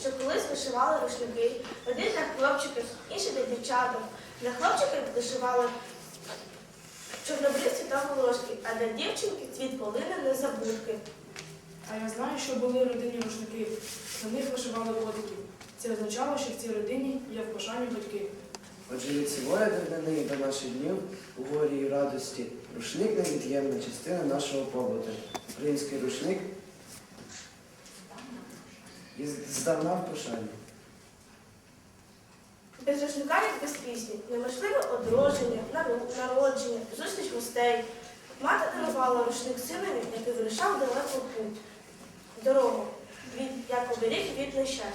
що колись вишивали рушники. Один для хлопчиків, інший для дівчаток. Для хлопчиків вишивали чорнобривці та волошки, а для дівчинки цвіт полини незабудки. А я знаю, що були родинні рушники. На них вишивали котиків. Це означало, що в цій родині є в пошані батьки. Отже, від цілої давнини до наших днів у горі і радості рушник невід'ємна частина нашого побуту. Український рушник і здавна в пошані. Без рушника, як без пісні, неможливе одруження, наро- народження, зустріч гостей. Мати дарувала рушник синові, який вирішав далеко путь. Дорогу, від, як оберіг від нещастя.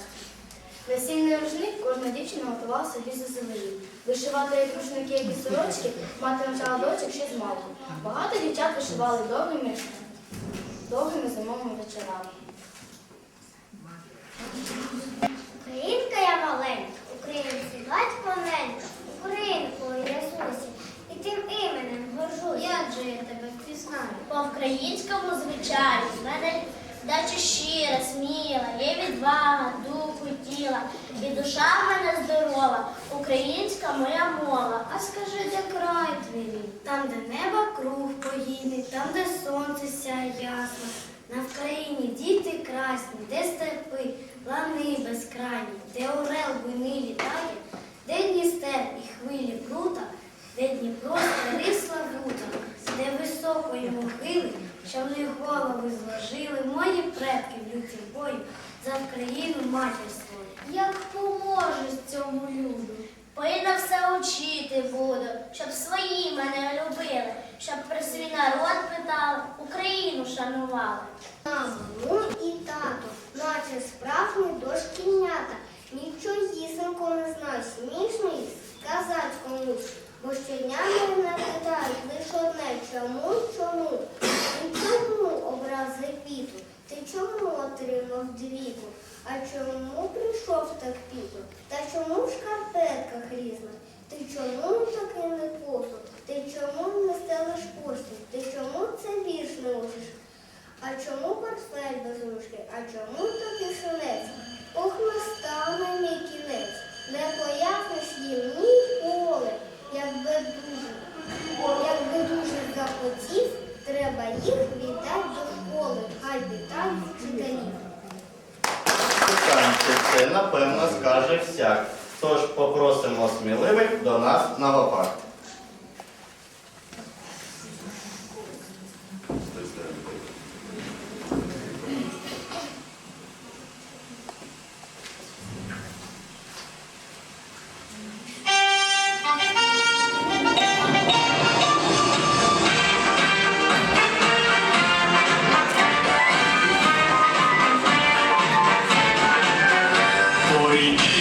Весільний рушник кожна дівчина готувала собі заздалегідь. Вишивати як рушники, як і сорочки, мати навчала дочок ще з малку. Багато дівчат вишивали довгими, довгими зимовими вечорами. І душа в мене здорова, українська моя мова. А скажи, де край твій? Там, де небо круг поїде, там, де сонце сяє ясно. На Вкраїні діти красні, де степи, лани безкрайні, де орел буйний літає, де Дністер і хвилі крута, де Дніпро старий славута, де високої могили, що в них голови зложили мої предки в люті бою за Вкраїну матір. Як поможеш цьому люду? Пильно все учити буду, щоб свої мене любили, щоб про свій народ питали, Україну шанували. Мама, ну і тато, наче справжні дошкільнята. Нічогісенько не знаю, смішно їх сказати комусь. Бо щодня мене питають лише одне, чому, чому? Ти чому образи квіту? Ти чому отримав двійку? А чому прийшов так пізно? Та чому в шкарпетках різно? Ти чому такий не посуд? Ти чому не стелиш пошту? Ти чому це вірш не учиш? А чому портфель без ручки? А чому такий шинець? Ох, настав на мій кінець. Не поясниш їм ніколи, якби дуже, якби дуже захотів, треба їх віддати до школи. Хай питають вчителів. Питанці це, напевно, скаже всяк. Тож попросимо сміливих до нас на гопак. Полетіло козацтво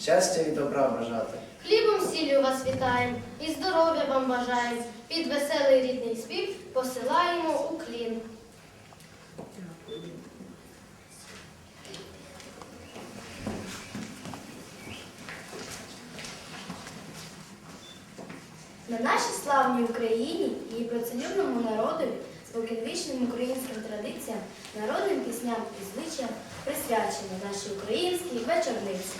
Щастя і добра бажати. Хлібом сіллю вас вітаємо і здоров'я вам бажаємо. Під веселий рідний спів посилаємо уклін. На нашій славній Україні, її працелюбному народу, споконвічним українським традиціям, народним пісням і звичаям присвячені нашій українській вечорниці.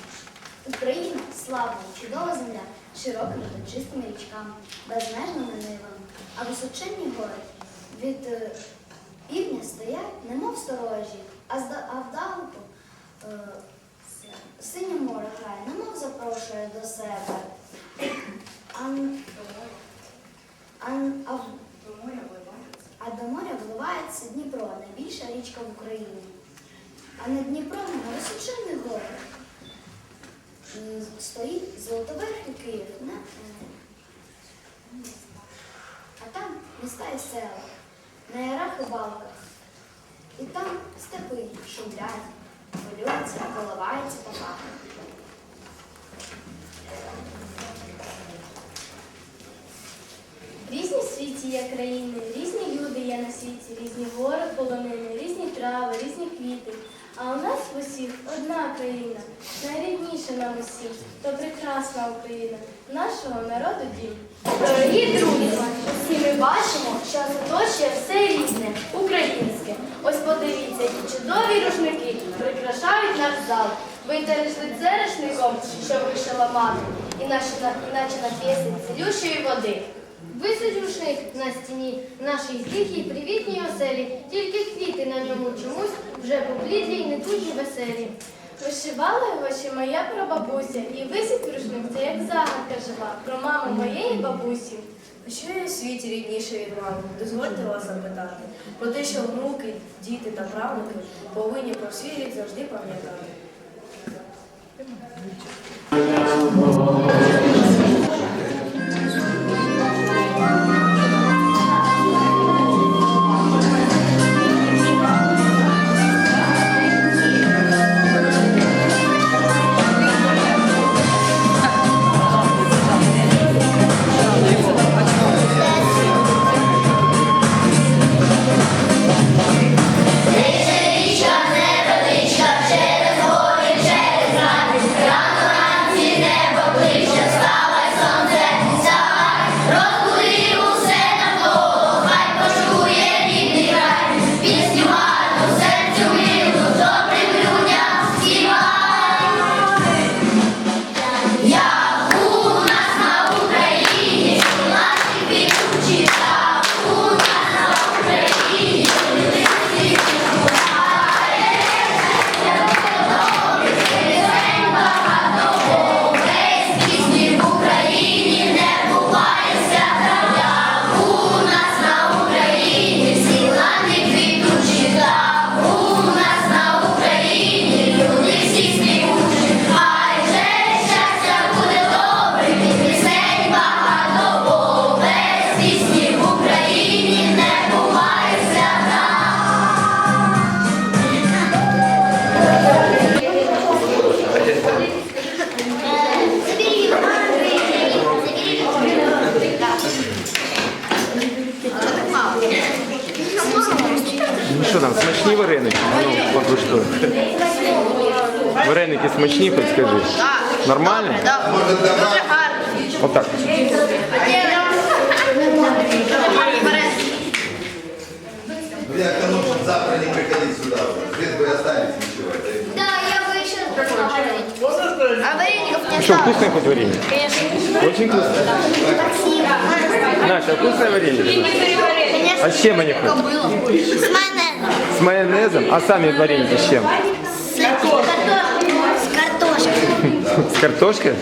Україна славна, чудова земля, широкими та чистими річками, безмежними нивами, а височенні гори від е, півдня стоять, немов сторожі, а, вдалку е, синє море грає, немов запрошує до себе. А, до моря вливається Дніпро, найбільша річка в Україні. А над Дніпром на височенних горах стоїть золотоверхий Київ. На, а там міста і села, на ярах і балках. І там степи шумлять, хвилюються, коливаються попахи. Різні в світі є країни, різні люди є на світі, різні гори, полонини, різні трави, різні квіти. А у нас в усіх одна країна, найрідніша нам усіх, то прекрасна Україна, нашого народу дім. Дорогі друзі, усі ми бачимо, що нас оточує все різне, українське. Ось подивіться, які чудові рушники прикрашають наш зал. Витереш лице рушником, що вишила мати, іначе на, іначе на п'єсі цілющої води. Висить рушник на стіні нашій тихій привітній оселі, тільки квіти на ньому чомусь вже поблідлі й не дуже веселі. Вишивала його ще моя прабабуся, і висить рушник це як загадка жива про маму моєї бабусі. А що є у світі рідніше від мами? Дозвольте вас запитати. Про те, що внуки, діти та правнуки повинні про свій рік завжди пам'ятати. Покуштуй. Вареники смачні, хоч скажи. Нормально? Отак. Ну як то нужно завтра не приходить сюда. Здесь останетесь ночевать. Да, я бы еще А вареников не Что, вкусное хоть варенье? Конечно. Очень вкусно. Настя, а вкусное варенье? А с чем они хоть? С майонезом. С майонезом? А сами вареники с чем? С картошкой. С картошкой?